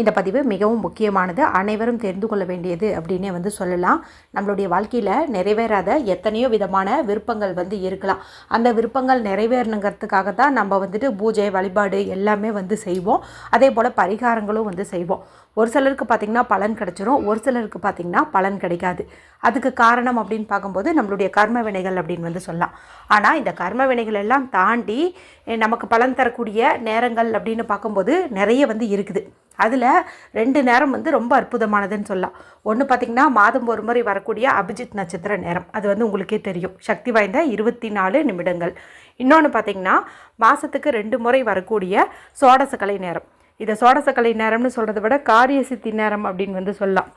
இந்த பதிவு மிகவும் முக்கியமானது. அனைவரும் தெரிந்து கொள்ள வேண்டியது அப்படின்னே வந்து சொல்லலாம். நம்மளுடைய வாழ்க்கையில் நிறைவேறாத எத்தனையோ விதமான விருப்பங்கள் வந்து இருக்கலாம். அந்த விருப்பங்கள் நிறைவேறணுங்கிறதுக்காக தான் நம்ம வந்துட்டு பூஜை வழிபாடு எல்லாமே வந்து செய்வோம். அதே போல் பரிகாரங்களும் வந்து செய்வோம். ஒரு சிலருக்கு பார்த்திங்கன்னா பலன் கிடைச்சிரும். ஒரு சிலருக்கு பார்த்திங்கன்னா பலன் கிடைக்காது. அதுக்கு காரணம் அப்படின்னு பார்க்கும்போது நம்மளுடைய கர்ம வினைகள் அப்படின்னு வந்து சொல்லலாம். ஆனால் இந்த கர்ம வினைகள் எல்லாம் தாண்டி நமக்கு பலன் தரக்கூடிய நேரங்கள் அப்படின்னு பார்க்கும்போது நிறைய வந்து இருக்குது. அதில் ரெண்டு நேரம் வந்து ரொம்ப அற்புதமானதுன்னு சொல்லலாம். ஒன்று பார்த்திங்கன்னா மாதம் ஒரு முறை வரக்கூடிய அபிஜித் நட்சத்திர நேரம். அது வந்து உங்களுக்கே தெரியும். சக்தி வாய்ந்த இருபத்தி நாலு நிமிடங்கள். இன்னொன்று பார்த்திங்கன்னா மாதத்துக்கு ரெண்டு முறை வரக்கூடிய சோடசக்கலை நேரம். இதை சோடசக்கலை நேரம்னு சொல்கிறத விட காரிய சித்தி நேரம் அப்படின்னு வந்து சொல்லலாம்.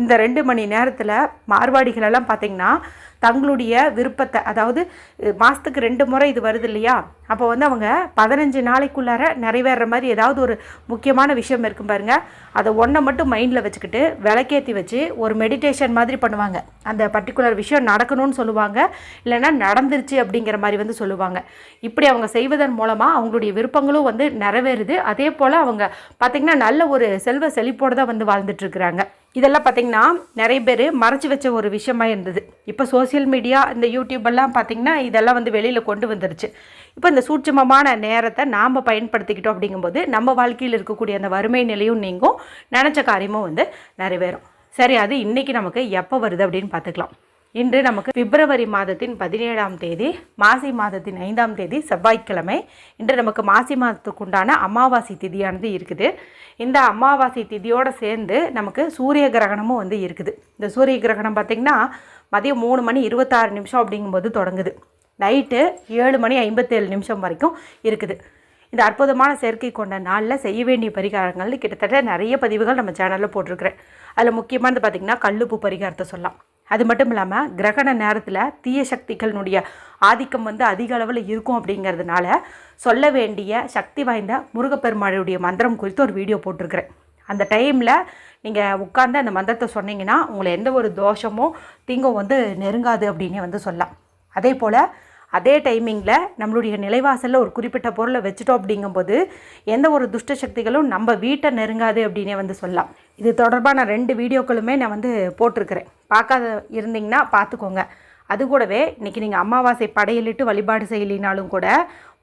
இந்த ரெண்டு மணி நேரத்தில் மார்வாடிகளெல்லாம் பார்த்திங்கன்னா தங்களுடைய விருப்பத்தை அதாவது மாதத்துக்கு ரெண்டு முறை இது வருது இல்லையா? அப்போ வந்து அவங்க பதினஞ்சு நாளைக்குள்ளார நிறைவேற மாதிரி ஏதாவது ஒரு முக்கியமான விஷயம் இருக்கும் பாருங்க. அதை ஒன்றை மட்டும் மைண்டில் வச்சுக்கிட்டு விளக்கேற்றி வச்சு ஒரு மெடிடேஷன் மாதிரி பண்ணுவாங்க. அந்த பர்டிகுலர் விஷயம் நடக்கணும்னு சொல்லுவாங்க. இல்லைன்னா நடந்துருச்சு அப்படிங்கிற மாதிரி வந்து சொல்லுவாங்க. இப்படி அவங்க செய்வதன் மூலமாக அவங்களுடைய விருப்பங்களும் வந்து நிறைவேறுது. அதே போல் அவங்க பார்த்திங்கன்னா நல்ல ஒரு செல்வ செழிப்போடு தான் வந்து வாழ்ந்துட்டுருக்குறாங்க இதெல்லாம் பார்த்திங்கன்னா நிறைய பேர் மறைச்சி வச்ச ஒரு விஷயமா இருந்தது. இப்போ சோஷியல் மீடியா இந்த யூடியூப் எல்லாம் பார்த்திங்கன்னா இதெல்லாம் வந்து வெளியில் கொண்டு வந்துருச்சு. இப்போ இந்த சூட்சமமான நேரத்தை நாம் பயன்படுத்திக்கிட்டோம் அப்படிங்கும்போது நம்ம வாழ்க்கையில் இருக்கக்கூடிய அந்த வறுமை நிலையும் நீங்கும். நினச்ச காரியமும் வந்து நிறைவேறும். சரி அது இன்றைக்கி நமக்கு எப்போ வருது அப்படின்னு பார்த்துக்கலாம். இன்று நமக்கு பிப்ரவரி மாதத்தின் பதினேழாம் தேதி மாசி மாதத்தின் ஐந்தாம் தேதி செவ்வாய்க்கிழமை. இன்று நமக்கு மாசி மாதத்துக்குண்டான அமாவாசை திதியானது இருக்குது. இந்த அமாவாசை திதியோடு சேர்ந்து நமக்கு சூரிய கிரகணமும் வந்து இருக்குது. இந்த சூரிய கிரகணம் பார்த்திங்கன்னா மதியம் மூணு மணி இருபத்தாறு நிமிஷம் அப்படிங்கும்போது தொடங்குது. நைட்டு ஏழு மணி ஐம்பத்தேழு நிமிஷம் வரைக்கும் இருக்குது. இந்த அற்புதமான செயற்கை கொண்ட நாளில் செய்ய வேண்டிய பரிகாரங்கள் கிட்டத்தட்ட நிறைய பதிவுகள் நம்ம சேனலில் போட்டிருக்கிறேன். அதில் முக்கியமானது பார்த்திங்கன்னா கல்லுப்பு பரிகாரத்தை சொல்லலாம். அது மட்டும் இல்லாமல் கிரகண நேரத்தில் தீய சக்திகளினுடைய ஆதிக்கம் வந்து அதிக அளவில் இருக்கும் அப்படிங்கிறதுனால சொல்ல வேண்டிய சக்தி வாய்ந்த முருகப்பெருமாளுடைய மந்திரம் குறித்து ஒரு வீடியோ போட்டிருக்கிறேன். அந்த டைமில் நீங்கள் உட்கார்ந்து அந்த மந்திரத்தை சொன்னீங்கன்னா உங்களை எந்த ஒரு தோஷமோ தீங்கும் வந்து நெருங்காது அப்படின்னே வந்து சொல்லலாம். அதே போல் அதே டைமிங்கில் நம்மளுடைய நிலைவாசலில் ஒரு குறிப்பிட்ட பொருளை வச்சுட்டோம் அப்படிங்கும்போது எந்த ஒரு துஷ்ட சக்திகளும் நம்ம வீட்டை நெருங்காது அப்படின்னே வந்து சொல்லலாம். இது தொடர்பான ரெண்டு வீடியோக்களுமே நான் வந்து போட்டிருக்கிறேன். பார்க்காத இருந்தீங்கன்னா பார்த்துக்கோங்க. அது கூடவே இன்றைக்கி நீங்கள் அமாவாசை படையலிட்டு வழிபாடு செய்யலினாலும் கூட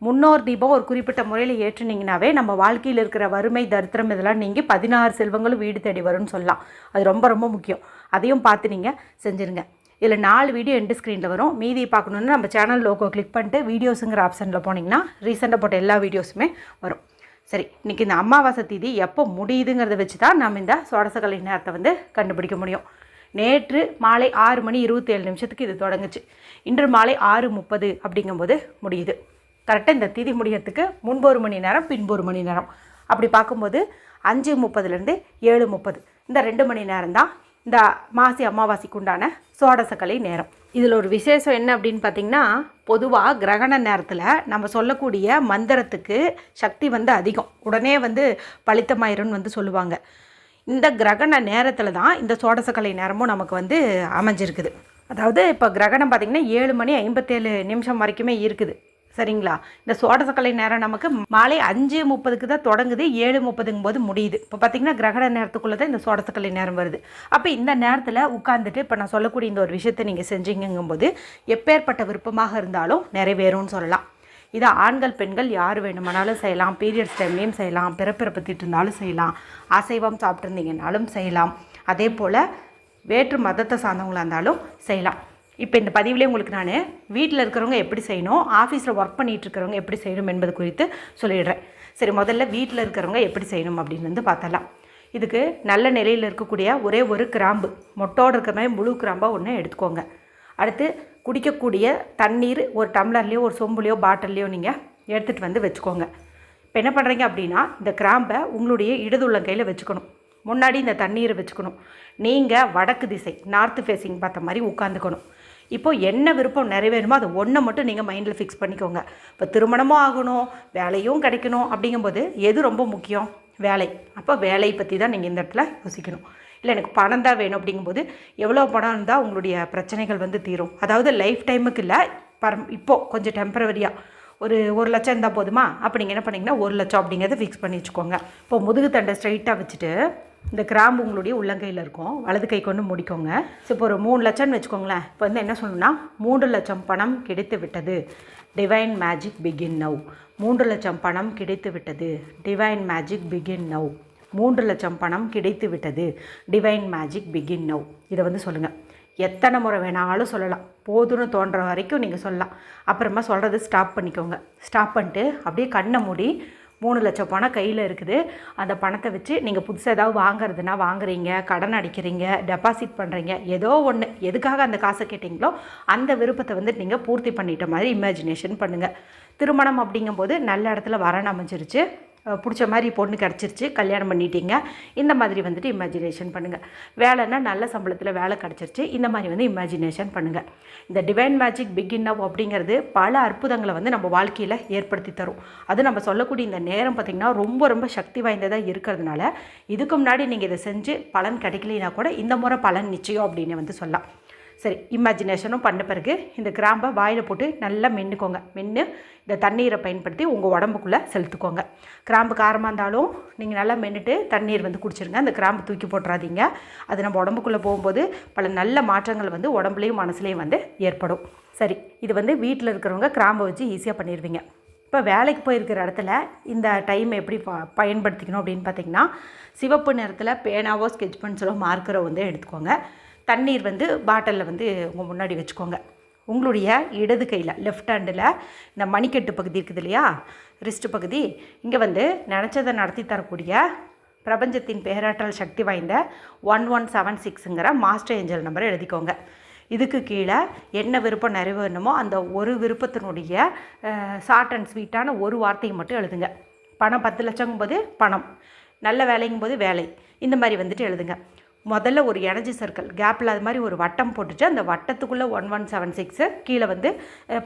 முன்னோர் தீபம் ஒரு குறிப்பிட்ட முறையில் ஏற்றுனீங்கனாவே நம்ம வாழ்க்கையில் இருக்கிற வறுமை தரித்திரம் இதெல்லாம் நீங்கள் பதினாறு செல்வங்களும் வீடு தேடி வரும்னு சொல்லலாம். அது ரொம்ப ரொம்ப முக்கியம். அதையும் பார்த்து நீங்கள் செஞ்சுருங்க. இதில் நாலு வீடியோ எண்டு ஸ்க்ரீனில் வரும். மீதி பார்க்கணுன்னு நம்ம சேனல் லோகோ கிளிக் பண்ணிட்டு வீடியோஸுங்கிற ஆப்ஷனில் போனீங்கன்னா ரீசெண்டாக போட்ட எல்லா வீடியோஸுமே வரும். சரி இன்றைக்கி இந்த அமாவாசை தீதி எப்போ முடியுதுங்கிறத வச்சு தான் நம்ம இந்த சோடசக்கலை நேரத்தை வந்து கண்டுபிடிக்க முடியும். நேற்று மாலை ஆறு மணி இருபத்தேழு நிமிஷத்துக்கு இது தொடங்குச்சு. இன்று மாலை ஆறு முப்பது அப்படிங்கும்போது முடியுது. கரெக்டாக இந்த திதி முடியறதுக்கு முன்பு ஒரு மணி நேரம் பின்பு ஒரு மணி நேரம். அப்படி பார்க்கும்போது அஞ்சு முப்பதுலேருந்து ஏழு முப்பது. இந்த ரெண்டு மணி நேரம் தான் இந்த மாசி அமாவாசைக்கு உண்டான சோடசக்கலை நேரம். இதில் ஒரு விசேஷம் என்ன அப்படின்னு பார்த்தீங்கன்னா பொதுவாக கிரகண நேரத்தில் நம்ம சொல்லக்கூடிய மந்திரத்துக்கு சக்தி வந்து அதிகம். உடனே வந்து பலித்தமாயிரும்னு வந்து சொல்லுவாங்க. இந்த கிரகண நேரத்தில் தான் இந்த சோடசக்கலை நேரமும் நமக்கு வந்து அமைஞ்சிருக்குது. அதாவது இப்போ கிரகணம் பார்த்திங்கன்னா ஏழு மணி ஐம்பத்தேழு நிமிஷம் வரைக்குமே இருக்குது. சரிங்களா? இந்த சோடசக்கலை நேரம் நமக்கு மாலை அஞ்சு முப்பதுக்கு தான் தொடங்குது ஏழு முப்பதுங்கும் போது முடியுது. இப்போ பார்த்தீங்கன்னா கிரகண நேரத்துக்குள்ளே தான் இந்த சோடசக்கலை நேரம் வருது. அப்போ இந்த நேரத்தில் உட்காந்துட்டு இப்போ நான் சொல்லக்கூடிய இந்த ஒரு விஷயத்தை நீங்கள் செஞ்சீங்கும்போது எப்பேற்பட்ட விருப்பமாக இருந்தாலும் நிறைவேறும்னு சொல்லலாம். இதை ஆண்கள் பெண்கள் யார் வேணுமானாலும் செய்யலாம். பீரியட்ஸ் டைம்லேயும் செய்யலாம். பிறப்பிறப்பு திட்டு இருந்தாலும் செய்யலாம். அசைவம் சாப்பிட்ருந்தீங்கனாலும் செய்யலாம். அதே போல் வேற்று மதத்தை சார்ந்தவங்களாக இருந்தாலும் செய்யலாம். இப்போ இந்த பதிவிலே உங்களுக்கு நான் வீட்டில் இருக்கிறவங்க எப்படி செய்யணும் ஆஃபீஸில் ஒர்க் பண்ணிகிட்டு இருக்கிறவங்க எப்படி செய்யணும் என்பது குறித்து சொல்லிடுறேன். சரி முதல்ல வீட்டில் இருக்கிறவங்க எப்படி செய்யணும் அப்படின்னு வந்து பார்த்தலாம் இதுக்கு நல்ல நிலையில் இருக்கக்கூடிய ஒரே ஒரு கிராம்பு மொட்டோடு இருக்கிற மாதிரி முழு கிராம்பாக ஒன்று எடுத்துக்கோங்க. அடுத்து குடிக்கக்கூடிய தண்ணீர் ஒரு டம்ளர்லேயோ ஒரு சொம்புலையோ பாட்டில்லையோ நீங்கள் எடுத்துகிட்டு வந்து வச்சுக்கோங்க. இப்போ என்ன பண்ணுறீங்க அப்படின்னா இந்த கிராம்பை உங்களுடைய இடது உள்ளங்கையில் வச்சுக்கணும். முன்னாடி இந்த தண்ணீரை வச்சுக்கணும். நீங்கள் வடக்கு திசை நார்த்து ஃபேஸிங் பார்த்த மாதிரி உட்காந்துக்கணும் இப்போது என்ன விருப்பம் நிறைவேறுமோ அதை ஒன்றை மட்டும் நீங்கள் மைண்டில் ஃபிக்ஸ் பண்ணிக்கோங்க. இப்போ திருமணமும் ஆகணும் வேலையும் கிடைக்கணும் அப்படிங்கும்போது எது ரொம்ப முக்கியம்? வேலை. அப்போ வேலையை பற்றி தான் நீங்கள் இந்த இடத்துல யோசிக்கணும். இல்லை எனக்கு பணம் தான் வேணும் அப்படிங்கும்போது எவ்வளோ பணம் இருந்தால் உங்களுடைய பிரச்சனைகள் வந்து தீரும். அதாவது லைஃப் டைமுக்கு இல்லை பரம் இப்போது கொஞ்சம் டெம்பரவரியாக ஒரு ஒரு லட்சம் இருந்தால் போதுமா? அப்போ நீங்கள் என்ன பண்ணிங்கன்னா ஒரு லட்சம் அப்படிங்கிறத ஃபிக்ஸ் பண்ணி வச்சுக்கோங்க. இப்போ முதுகு தண்டை ஸ்ட்ரைட்டாக வச்சுட்டு இந்த கிராம்பு உங்களுடைய உள்ளங்கையில் இருக்கும். வலது கை கொண்டு முடிக்கோங்க. ஸோ இப்போ ஒரு மூணு லட்சம்னு வச்சுக்கோங்களேன். இப்போ வந்து என்ன சொல்லணும்னா மூன்று லட்சம் பணம் கிடைத்து விட்டது. டிவைன் மேஜிக் பிகின் நவ் மூன்று லட்சம் பணம் கிடைத்து விட்டது. டிவைன் மேஜிக் பிகின் நவ் மூன்று லட்சம் பணம் கிடைத்து விட்டது. டிவைன் மேஜிக் பிகின் நவ் இதை வந்து சொல்லுங்கள் எத்தனை முறை வேணாலும் சொல்லலாம். போதும்னு தோன்ற வரைக்கும் நீங்கள் சொல்லலாம். அப்புறமா சொல்கிறது ஸ்டாப் பண்ணிக்கோங்க. ஸ்டாப் பண்ணிட்டு அப்படியே கண்ணை மூடி மூணு லட்சம் பணம் கையில் இருக்குது. அந்த பணத்தை வச்சு நீங்கள் புதுசாக ஏதாவது வாங்குறதுனா வாங்குறீங்க கடன் அடிக்கிறீங்க டெபாசிட் பண்ணுறீங்க ஏதோ ஒன்று எதுக்காக அந்த காசை கேட்டிங்களோ அந்த விருப்பத்தை வந்து நீங்கள் பூர்த்தி பண்ணிட்ட மாதிரி இமேஜினேஷன் பண்ணுங்கள் திருமணம் அப்படிங்கும்போது நல்ல இடத்துல வரன் அமைஞ்சிருச்சு. பிடிச்ச மாதிரி பொண்ணு கிடச்சிருச்சு கல்யாணம் பண்ணிட்டீங்க. இந்த மாதிரி வந்துட்டு இமேஜினேஷன் பண்ணுங்கள் வேலைன்னா நல்ல சம்பளத்தில் வேலை கிடச்சிருச்சு. இந்த மாதிரி வந்து இமேஜினேஷன் பண்ணுங்கள் இந்த டிவைன் மேஜிக் பிகின் அப் அப்படிங்கிறது பல அற்புதங்களை வந்து நம்ம வாழ்க்கையில் ஏற்படுத்தி தரும். அது நம்ம சொல்லக்கூடிய இந்த நேரம் பார்த்திங்கன்னா ரொம்ப ரொம்ப சக்தி வாய்ந்ததாக இருக்கிறதுனால இதுக்கு முன்னாடி நீங்கள் இதை செஞ்சு பலன் கிடைக்கலைன்னா கூட இந்த முறை பலன் நிச்சயம் அப்படின்னு வந்து சொல்லலாம். சரி இமேஜினேஷனும் பண்ண பிறகு இந்த கிராம்பை வாயில் போட்டு நல்லா மென்னுக்கோங்க. மென்று இந்த தண்ணீரை பயன்படுத்தி உங்கள் உடம்புக்குள்ளே செலுத்துக்கோங்க. கிராம்பு காரமாக இருந்தாலும் நீங்கள் நல்லா மென்னுட்டு தண்ணீர் வந்து குடிச்சிருங்க. அந்த கிராம்பு தூக்கி போட்டுறாதீங்க. அது நம்ம உடம்புக்குள்ளே போகும்போது பல நல்ல மாற்றங்கள் வந்து உடம்புலையும் மனசுலையும் வந்து ஏற்படும். சரி இது வந்து வீட்டில் இருக்கிறவங்க கிராம்பை வச்சு ஈஸியாக பண்ணிடுவீங்க இப்போ வேலைக்கு போயிருக்கிற இடத்துல இந்த டைம் எப்படி ப பயன்படுத்திக்கணும் அப்படின்னு பார்த்தீங்கன்னா சிவப்பு நிறத்தில் பேனாவோ ஸ்கெட்ச் பென்சிலோ மார்க்கரோ வந்து எடுத்துக்கோங்க. தண்ணீர் வந்து பாட்டிலில் வந்து உங்கள் முன்னாடி வச்சுக்கோங்க. உங்களுடைய இடது கையில் லெஃப்ட் ஹேண்டில் இந்த மணிக்கட்டு பகுதி இருக்குது இல்லையா? ரிஸ்ட் பகுதி. இங்கே வந்து நினச்சதை நடத்தி தரக்கூடிய பிரபஞ்சத்தின் பேராற்றல் சக்தி வாய்ந்த ஒன் ஒன் செவன் சிக்ஸுங்கிற மாஸ்டர் ஏஞ்சல் நம்பரை எழுதிக்கோங்க. இதுக்கு கீழே என்ன விருப்பம் நிறைவேறணுமோ அந்த ஒரு விருப்பத்தினுடைய ஷார்ட் அண்ட் ஸ்வீட்டான ஒரு வார்த்தையை மட்டும் எழுதுங்க. பணம் பத்து லட்சங்கும் போது பணம். நல்ல வேலைங்கும் போது வேலை. இந்த மாதிரி வந்துட்டு எழுதுங்க. முதல்ல ஒரு எனர்ஜி சர்க்கிள் கேப்பில் அது மாதிரி ஒரு வட்டம் போட்டுட்டு அந்த வட்டத்துக்குள்ளே ஒன் ஒன் செவன் சிக்ஸு கீழே வந்து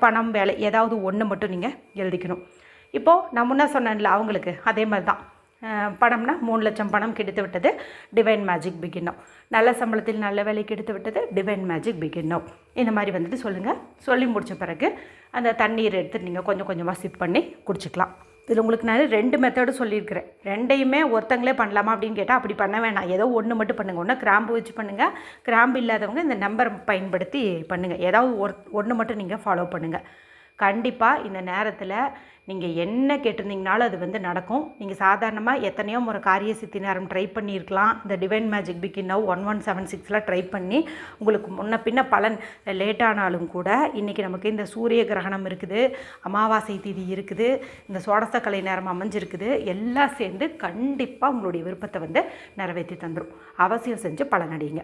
பணம் வேலை ஏதாவது ஒன்று மட்டும் நீங்கள் எழுதிக்கணும். இப்போது நான் முன்னே சொன்னேன்ல அவங்களுக்கு அதே மாதிரி தான் பணம்னா மூணு லட்சம் பணம் கிடைத்து விட்டது டிவைன் மேஜிக் பிகின்னோம் நல்ல சம்பளத்தில் நல்ல வேலை கிடைத்து விட்டது டிவைன் மேஜிக் பிகின்னோ இந்த மாதிரி வந்துட்டு சொல்லுங்கள் சொல்லி முடித்த பிறகு அந்த தண்ணீர் எடுத்து நீங்கள் கொஞ்சம் கொஞ்சமாக சிப் பண்ணி குடிச்சிக்கலாம். இதில் உங்களுக்கு நான் ரெண்டு மெத்தடு சொல்லியிருக்கிறேன். ரெண்டையுமே ஒருத்தங்களே பண்ணலாமா அப்படின்னு கேட்டால் அப்படி பண்ண வேணாம். ஏதோ ஒன்று மட்டும் பண்ணுங்கள் ஒன்று கிராம்பு வச்சு பண்ணுங்கள் கிராம்பு இல்லாதவங்க இந்த நம்பர் பயன்படுத்தி பண்ணுங்கள் ஏதாவது ஒரு ஒன்று மட்டும் நீங்கள் ஃபாலோ பண்ணுங்கள் கண்டிப்பாக இந்த நேரத்தில் நீங்கள் என்ன கேட்டிருந்தீங்கனாலும் அது வந்து நடக்கும். நீங்கள் சாதாரணமாக எத்தனையோ ஒரு காரிய சித்தி நேரம் ட்ரை பண்ணியிருக்கலாம். இந்த divine magic begin now one one seven சிக்ஸில் ட்ரை பண்ணி உங்களுக்கு முன்ன பின்ன பலன் லேட்டானாலும் கூட இன்றைக்கி நமக்கு இந்த சூரிய கிரகணம் இருக்குது அமாவாசை தீதி இருக்குது இந்த சோடசக்கலை நேரம் அமைஞ்சிருக்குது. எல்லாம் சேர்ந்து கண்டிப்பாக உங்களுடைய விருப்பத்தை வந்து நிறைவேற்றி தந்துடும் அவசியம் செஞ்சு பலனடிங்க